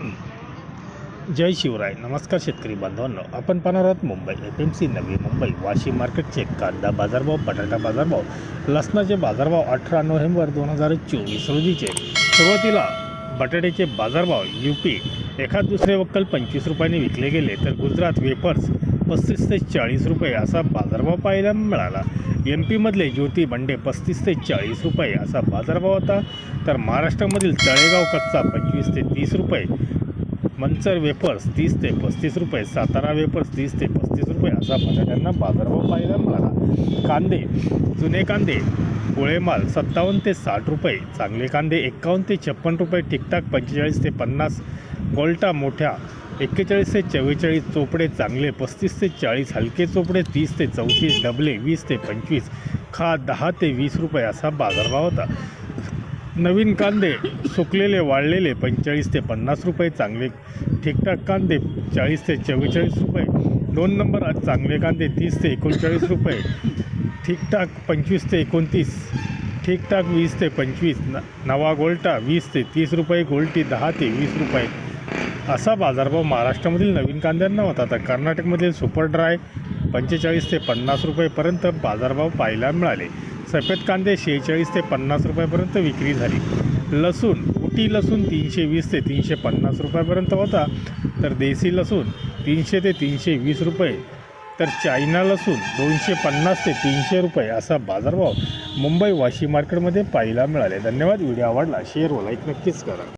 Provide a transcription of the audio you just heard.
जय शिवराय. नमस्कार शेतकरी बांधवांनो. आपण पाहणार आहोत Mumbai F M C Navi Mumbai Vashi मार्केटचे कांदा बाजारभाव बटाटा बाजारभाव लसणाचे बाजारभाव अठरा नोव्हेंबर दोन हजार चोवीस रोजीचे. सुरुवातीला बटाट्याचे बाजारभाव यू पी एखाद दुसरे वक्कल पंचवीस रुपयांनी विकले गेले तर गुजरात वेफर्स पस्तीस ते चाळीस रुपये असा बाजारभाव पाहायला मिळाला. एम पीमधले ज्योती बंडे पस्तीस ते चाळीस रुपये असा बाजारभाव होता. तर महाराष्ट्रामधील तळेगाव कच्चा पंचवीस ते तीस रुपये. मंचर वेफर्स तीस ते पस्तीस रुपये. सातारा वेफर्स तीस ते पस्तीस रुपये असा बटाट्यांना बाजारभाव पाहायला मिळाला. कांदे जुने कांदे पोळेमाल सत्तावन्न ते साठ रुपये. चांगले कांदे एक्कावन्न ते छप्पन रुपये. ठिकठाक पंचेचाळीस ते पन्नास. गोल्टा मोठ्या एक्केचाळीस ते चव्वेचाळीस चोपडे चांगले पस्तीस ते चाळीस हलके चोपडे तीस ते चौतीस डबले वीस ते पंचवीस. खा दहा ते वीस रुपये असा बाजारभाव होता. नवीन कांदे सुकलेले वाळलेले पंचेचाळीस ते पन्नास रुपये चांगले. ठीकठाक कांदे चाळीस ते चव्वेचाळीस रुपये. दोन नंबर आज चांगले कांदे तीस ते एकोणचाळीस रुपये. ठीकठाक पंचवीस ते एकोणतीस. ठीकठाक वीस ते पंचवीस. न नवा गोल्टा वीस ते तीस रुपये गोल्टी दहा ते वीस रुपये. असा बाजारभाव महाराष्ट्रामधील नवीन कांद्यांना होता. तर कर्नाटकमधील सुपर ड्राय पंचेचाळीस ते पन्नास रुपयेपर्यंत बाजारभाव पाहायला मिळाले. सफेद कांदे शेहेचाळीस ते पन्नास रुपयापर्यंत विक्री झाली. लसूण उटी लसूण तीनशे वीस ते तीनशे पन्नास रुपयापर्यंत होता. तर देसी लसूण तीनशे ते तीनशे वीस रुपये. तर चायना लसूण दोनशे पन्नास ते तीनशे रुपये असा बाजारभाव मुंबई वाशी मार्केटमध्ये पाहायला मिळाले. धन्यवाद. व्हिडिओ आवडला शेअर व लाईक नक्कीच करा.